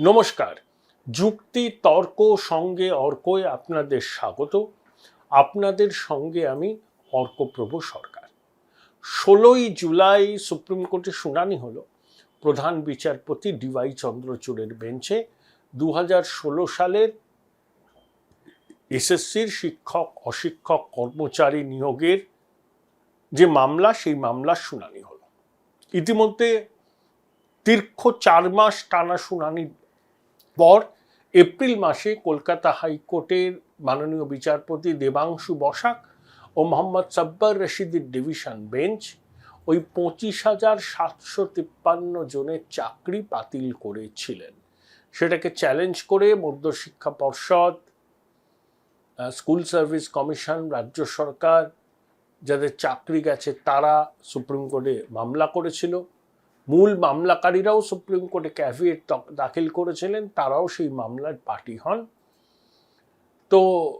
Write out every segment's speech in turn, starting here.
নমস্কার। যুক্তি, তর্ক সঙ্গে অর্কয় আপনাদের স্বাগত। আপনাদের সঙ্গে আমি অর্কপ্রভু সরকার। ষোলোই জুলাই সুপ্রিম কোর্টে শুনানি হলো। প্রধান বিচারপতি ডিওয়াই চন্দ্রচূড়ের বেঞ্চে। দু সালের এসএসসির শিক্ষক, অশিক্ষক, কর্মচারী নিয়োগের যে মামলা, সেই মামলার শুনানি হলো। ইতিমধ্যে দীর্ঘ চার মাস টানা শুনানির পর এপ্রিল মাসে কলকাতা হাইকোর্টের মাননীয় বিচারপতি দেবাংশু বসাক ও মোহাম্মদ সাব্বার রশিদের ডিভিশন বেঞ্চ ওই পঁচিশ হাজার সাতশো তিপ্পান্ন জনের চাকরি বাতিল করেছিলেন। সেটাকে চ্যালেঞ্জ করে মধ্যশিক্ষা পর্ষদ স্কুল সার্ভিস কমিশন, রাজ্য সরকার, যাদের চাকরি গেছে তারা সুপ্রিম কোর্টে মামলা করেছিল। মূল মামলাকারীরাও সুপ্রিম কোর্টে ক্যাভিয়েট দাখিল করেছিলেন, তারাও সেই মামলার পার্টি হন। তো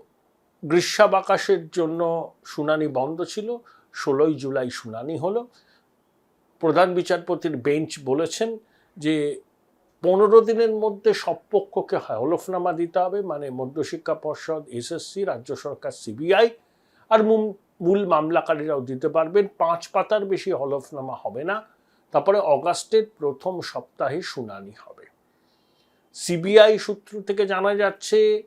গ্রীষ্মাবাকাশের জন্য শুনানি বন্ধ ছিল, ষোলোই জুলাই শুনানি হলো। প্রধান বিচারপতির বেঞ্চ বলেছেন যে পনেরো দিনের মধ্যে সব পক্ষকে হলফনামা দিতে হবে মানে মধ্যশিক্ষা পর্ষদ, এসএসসি, রাজ্য সরকার, সিবিআই, আর মূল- মূল মামলাকারীরাও দিতে পারবেন। পাঁচ পাতার বেশি হলফনামা হবে না। তারপরে অগাস্টের প্রথম সপ্তাহে শুনানি হবে। সিবিআই সূত্র থেকে জানা যাচ্ছে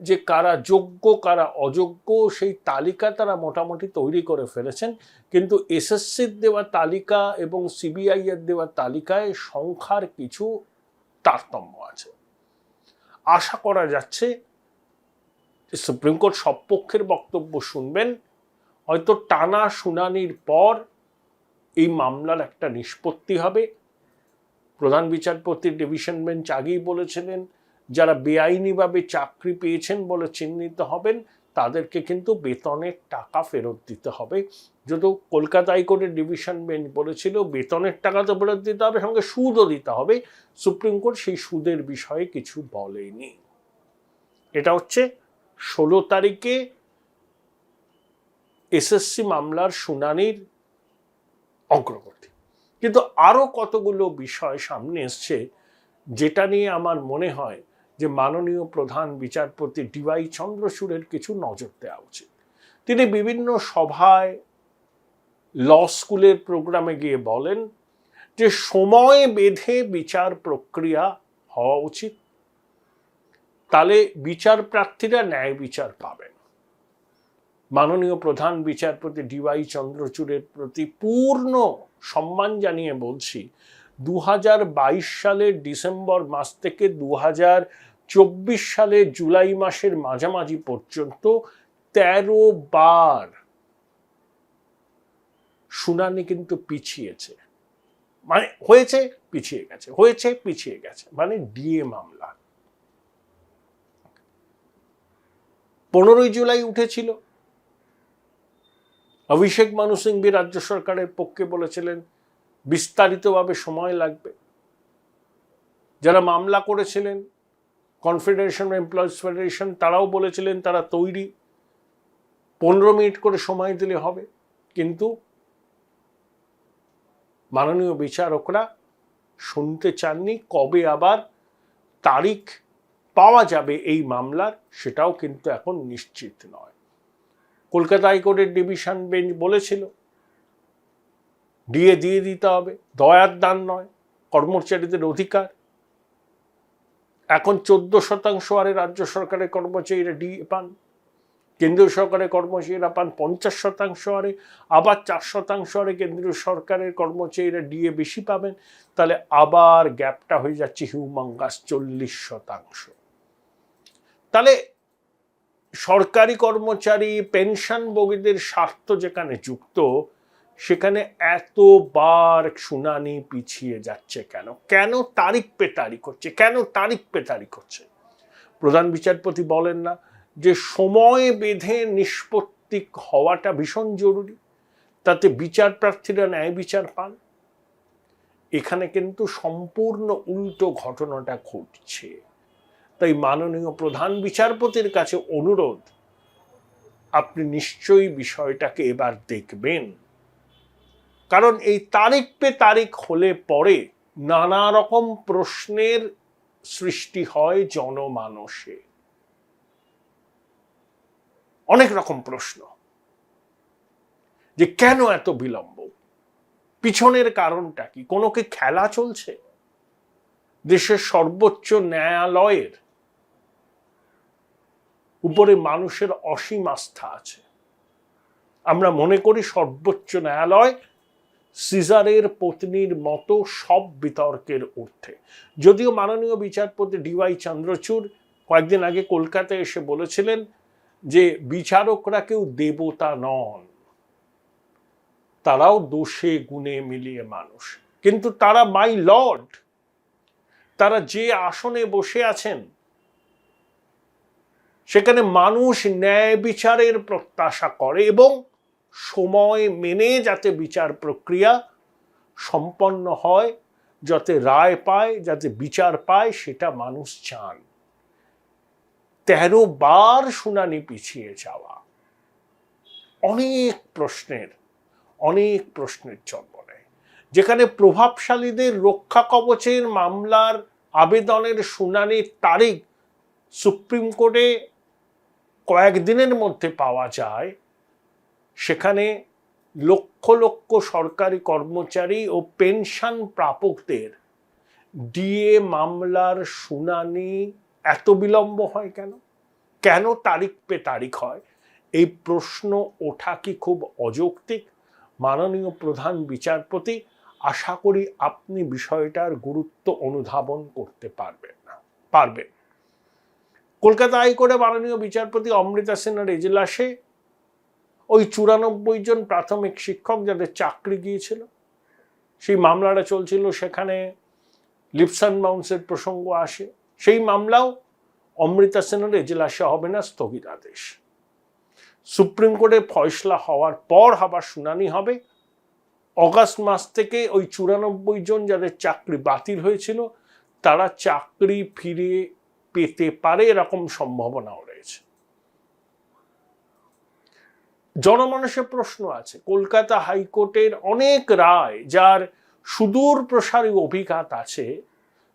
যে কারা যোগ্য, কারা অযোগ্য, সেই তালিকা তারা মোটামুটি তৈরি করে ফেলেছেন। কিন্তু এসএসসির দেওয়া তালিকা এবং সিবিআই এর দেওয়া তালিকায় সংখ্যার কিছু তারতম্য আছে। আশা করা যাচ্ছে সুপ্রিম কোর্ট সব পক্ষের বক্তব্য শুনবেন। হয়তো টানা শুনানির পর এই মামলার একটা নিষ্পত্তি হবে। প্রধান বিচারপতি ডিভিশন বেঞ্চ আগেই বলেছিলেন, যারা বেআইনিভাবে চাকরি পেয়েছেন বলে চিহ্নিত হবেন, তাদেরকে কিন্তু বেতনের টাকা ফেরত দিতে হবে। যদিও কলকাতা হাইকোর্টের ডিভিশন বেঞ্চ বলেছিল, বেতনের টাকা তো ফেরত দিতে হবে, সঙ্গে সুদও দিতে হবে। সুপ্রিম কোর্ট সেই সুদের বিষয়ে কিছু বলেনি। এটা হচ্ছে ষোলো তারিখে এসএসসি মামলার শুনানির অগ্রগতি। কিন্তু আরও কতগুলো বিষয় সামনে এসছে যেটা নিয়ে আমার মনে হয় যে মাননীয় প্রধান বিচারপতি ডিওয়াই চন্দ্রচূড়ের কিছু নজর দেওয়া উচিত। তিনি বিভিন্ন সভায়, ল স্কুলের প্রোগ্রামে গিয়ে বলেন যে সময় বেঁধে বিচার প্রক্রিয়া হওয়া উচিত। তাহলে বিচার প্রার্থীরা ন্যায় বিচার পাবেন। মাননীয় প্রধান বিচারপতি ডিওয়াই চন্দ্রচূড়ের প্রতি পূর্ণ সম্মান জানিয়ে বলছি দু হাজার বাইশ সালের ডিসেম্বর মাস থেকে দু চব্বিশ সালের জুলাই মাসের মাঝামাঝি পর্যন্ত তেরো বার শুনানি কিন্তু পিছিয়েছে। মানে হয়েছে, পিছিয়ে গেছে, হয়েছে, পিছিয়ে গেছে। মানে ডিএ মামলা। পনেরোই জুলাই উঠেছিল। অভিষেক মানু সিংভি রাজ্য সরকারের পক্ষে বলেছিলেন, বিস্তারিতভাবে সময় লাগবে। যারা মামলা করেছিলেন কনফেডারেশন এমপ্লয়িজ ফেডারেশন তারাও বলেছিলেন তারা তৈরি। পনেরো মিনিট করে সময় দিলে হবে। কিন্তু মাননীয় বিচারকরা শুনতে চাননি কবে আবার তারিখ পাওয়া যাবে এই মামলার, সেটাও কিন্তু এখন নিশ্চিত নয়। কলকাতা হাইকোর্টের ডিভিশন বেঞ্চ বলেছিল, ডিএ দিয়ে দিতে হবে, দয়ার দান নয়, কর্মচারীদের অধিকার। এখন চোদ্দ শতাংশ আরে রাজ্য সরকারের কর্মচারীরা ডিএ পান, কেন্দ্রীয় সরকারের কর্মচারীরা পান পঞ্চাশ শতাংশ আরে আবার চার শতাংশ আরে কেন্দ্রীয় সরকারের কর্মচারীরা ডিএ বেশি পাবেন, তাহলে আবার গ্যাপটা হয়ে যাচ্ছে হিউমাঙ্গাস চল্লিশ শতাংশ। তাহলে সরকারি কর্মচারী পেনশনভোগীদের স্বার্থ যেখানে যুক্ত, সেখানে এতবার শুনানি পিছিয়ে যাচ্ছে কেন? কেন তারিখ পে তারিখ হচ্ছে কেন তারিখ পে তারিখ হচ্ছে প্রধান বিচারপতি বলেন না যে সময় বেঁধে নিষ্পত্তি হওয়াটা ভীষণ জরুরি। তাতে বিচার প্রার্থীরা ন্যায় বিচার পান। এখানে কিন্তু সম্পূর্ণ উল্টো ঘটনাটা ঘটছে। তাই মাননীয় প্রধান বিচারপতির কাছে অনুরোধ, আপনি নিশ্চয়ই বিষয়টাকে এবার দেখবেন। কারণ এই তারিখ পে তারিখ হলে পরে নানা রকম প্রশ্নের সৃষ্টি হয় জনমানসে। অনেক রকম প্রশ্ন যে কেন এত বিলম্ব? পিছনের কারণটা কি? কোনো কি খেলা চলছে? দেশের সর্বোচ্চ ন্যায়ালয়ের উপরে মানুষের অসীম আস্থা আছে। আমরা মনে করি সর্বোচ্চ ন্যায়ালয় সিজারের পত্নীর মতো সব বিতর্কের ঊর্ধ্বে। যদিও মাননীয় বিচারপতি ডিওয়াই চন্দ্রচূড় কয়েকদিন আগে কলকাতায় এসে বলেছিলেন যে বিচারকরা কেউ দেবতা নন, তারাও দোষে গুণে মিলিয়ে মানুষ। কিন্তু তারা মাই লর্ড, তারা যে আসনে বসে আছেন সেখানে মানুষ ন্যায় বিচারের প্রত্যাশা করে এবং সময় মেনে যাতে বিচার প্রক্রিয়া সম্পন্ন হয়, যাতে রায় পায়, যাতে বিচার পায়, সেটা মানুষ চান। তেরো বার শুনানি পিছিয়ে যাওয়া। অনেক প্রশ্নের অনেক প্রশ্নের জন্ম নেয়। যেখানে প্রভাবশালীদের রক্ষা কবচের মামলার আবেদনের শুনানির তারিখ সুপ্রিম কোর্টে কয়েকদিনের মধ্যে পাওয়া যায়। সেখানে লক্ষ লক্ষ সরকারি কর্মচারী ও পেনশন প্রাপকদের ডিএ মামলার শুনানি এত বিলম্ব হয় কেন? কেন তারিখ পে তারিখ হয়? এই প্রশ্ন ওঠা কি খুব অযৌক্তিক? মাননীয় প্রধান বিচারপতি, আশা করি আপনি বিষয়টার গুরুত্ব অনুধাবন করতে পারবেন না, পারবেন কলকাতা হাইকোর্টে মাননীয় বিচারপতি অমৃতা সিনহার এজলাসে ওই চুরানব্বই জন প্রাথমিক শিক্ষক যাদের চাকরি গিয়েছিল, সেই মামলাটা চলছিল, সেখানে লিপসান মাউন্সের প্রসঙ্গ আসে। সেই মামলাও অমৃতা সেনের এজলাসে হবে না স্থগিতাদেশ সুপ্রিম কোর্টে ফয়সলা হওয়ার পর আবার শুনানি হবে। অগাস্ট মাস থেকে ওই চুরানব্বই জন যাদের চাকরি বাতিল হয়েছিল, তারা চাকরি ফিরে পেতে পারে এরকম সম্ভাবনাও রয়েছে। জনমানসের প্রশ্ন আছে, কলকাতা হাইকোর্টের অনেক রায় যার সুদূর প্রসারী অভিঘাত আছে,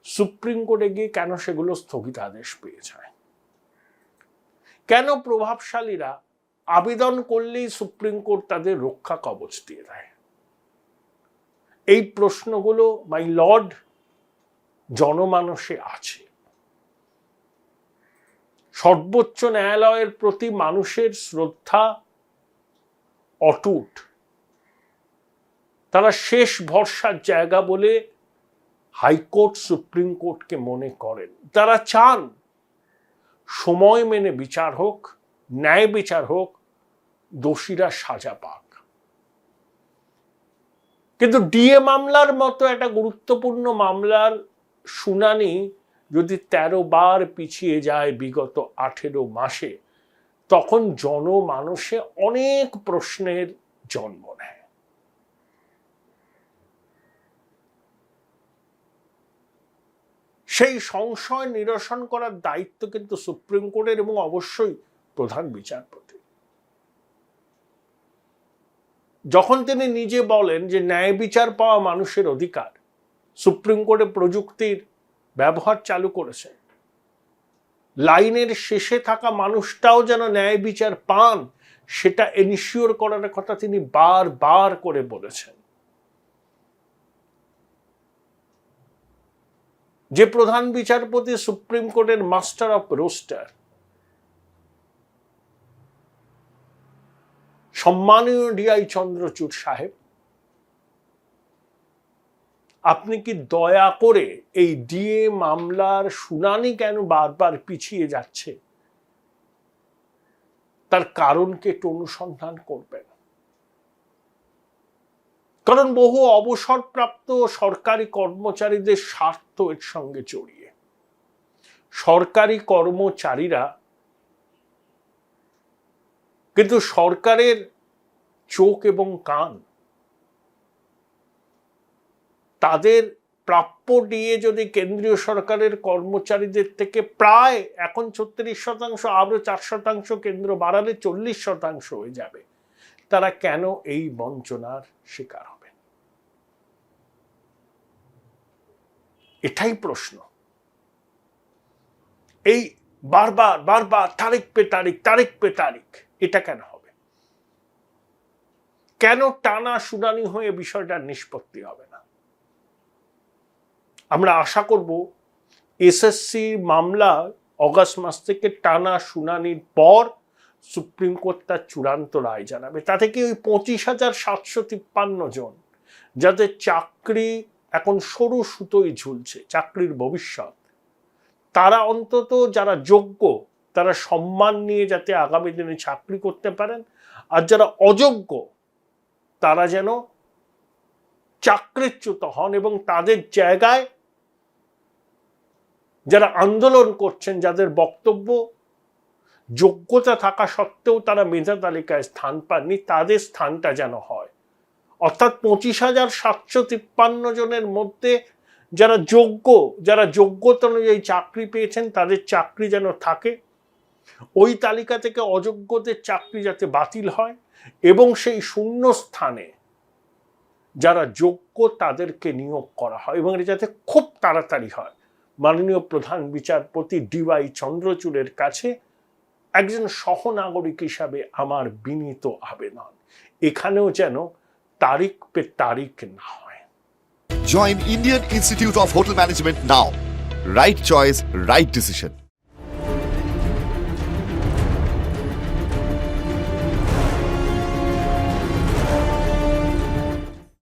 সুপ্রিম কোর্টে গিয়ে কেন সেগুলো স্থগিতাদেশ পেয়ে যায়? কেন প্রভাবশালীরা আবেদন করলেই সুপ্রিম কোর্ট তাদের রক্ষা কবচ দিয়ে দেয়? এই প্রশ্নগুলো, মাই লর্ড, জনমানসে আছে। সর্বোচ্চ ন্যায়ালয়ের প্রতি মানুষের শ্রদ্ধা অটুট। তারা শেষ ভরসার জায়গা বলে হাইকোর্ট, সুপ্রিম কোর্টকে মনে করেন। তারা চান সময় মেনে বিচার হোক, ন্যায় বিচার হোক, দোষীরা সাজা পাক। কিন্তু ডিএ মামলার মতো একটা গুরুত্বপূর্ণ মামলার শুনানি যদি তেরো বার পিছিয়ে যায় বিগত আঠেরো মাসে, তখন জনমানসে অনেক প্রশ্নের জন্ম নেয়। সেই সংশয় নিরসন করার দায়িত্ব কিন্তু সুপ্রিম কোর্টের এবং অবশ্যই প্রধান বিচারপতি। যখন তিনি নিজে বলেন যে ন্যায় বিচার পাওয়া মানুষের অধিকার, সুপ্রিম কোর্টে প্রযুক্তির ব্যবহার চালু করেছেন লাইনের শেষে থাকা মানুষটাও যেন ন্যায় বিচার পান, সেটা এনশিওর করার কথা তিনি বারবার করে বলেছেন। যে প্রধান বিচারপতি, সুপ্রিম কোর্টের মাস্টার অফ রোস্টার, সম্মানীয় ডিআই চন্দ্রচূড় সাহেব আপনি কি দয়া করে এই ডিএ মামলার শুনানি কেন বারবার পিছিয়ে যাচ্ছে? তার কারণকে একটু অনুসন্ধান করবেন। কারণ বহু অবসরপ্রাপ্ত সরকারি কর্মচারীদের স্বার্থ এর সঙ্গে জড়িয়ে। সরকারি কর্মচারীরা কিন্তু সরকারের চোখ এবং কান তাদের প্রাপ্য দিয়ে যদি কেন্দ্রীয় সরকারের কর্মচারীদের থেকে প্রায় এখন ছত্রিশ শতাংশ আরও চার শতাংশ কেন্দ্র বাড়ালে চল্লিশ শতাংশ হয়ে যাবে। তারা কেন এই বঞ্চনার শিকার হবে এটাই প্রশ্ন। এই বারবার বারবার, তারিখ পে তারিখ তারিখ পে তারিখ, এটা কেন হবে? কেন টানা শুনানি হয়ে বিষয়টার নিষ্পত্তি হবে না? আমরা আশা করব এসএসসি মামলা অগাস্ট মাস থেকে টানা শুনানির পর সুপ্রিম কোর্ট তার চূড়ান্ত রায় জানাবে। তাতে কি ওই পঁচিশ হাজার সাতশো তিপ্পান্ন জন যাদের চাকরি এখন সরু সুতোই ঝুলছে, চাকরির ভবিষ্যৎ, তারা অন্তত যারা যোগ্য, তারা সম্মান নিয়ে যাতে আগামী দিনে চাকরি করতে পারেন, আর যারা অযোগ্য, তারা যেন চাকরিচ্যুত হন এবং তাদের জায়গায় যারা আন্দোলন করছেন, যাদের বক্তব্য, যোগ্যতা থাকা সত্ত্বেও তারা মেধা তালিকায় স্থান পাননি, তাদের স্থানটা যেন হয়। অর্থাৎ পঁচিশ হাজার সাতশো তিপ্পান্ন জনের মধ্যে যারা যোগ্য, যারা যোগ্যতা অনুযায়ী চাকরি পেয়েছেন, তাদের চাকরি যেন থাকে। ওই তালিকা থেকে অযোগ্যদের চাকরি যাতে বাতিল হয় এবং সেই শূন্য স্থানে যারা যোগ্য তাদেরকে নিয়োগ করা হয় এবং এটা যাতে খুব তাড়াতাড়ি হয়। মাননীয় প্রধান বিচারপতি ডিওয়াই চন্দ্রচূড়ের কাছে একজন সহনাগরিক হিসাবে আমার বিনীত আবেদন। এখানেও যেন তারিখ পে তারিখ না হয়। Join Indian institute of hotel management now right choice right decision.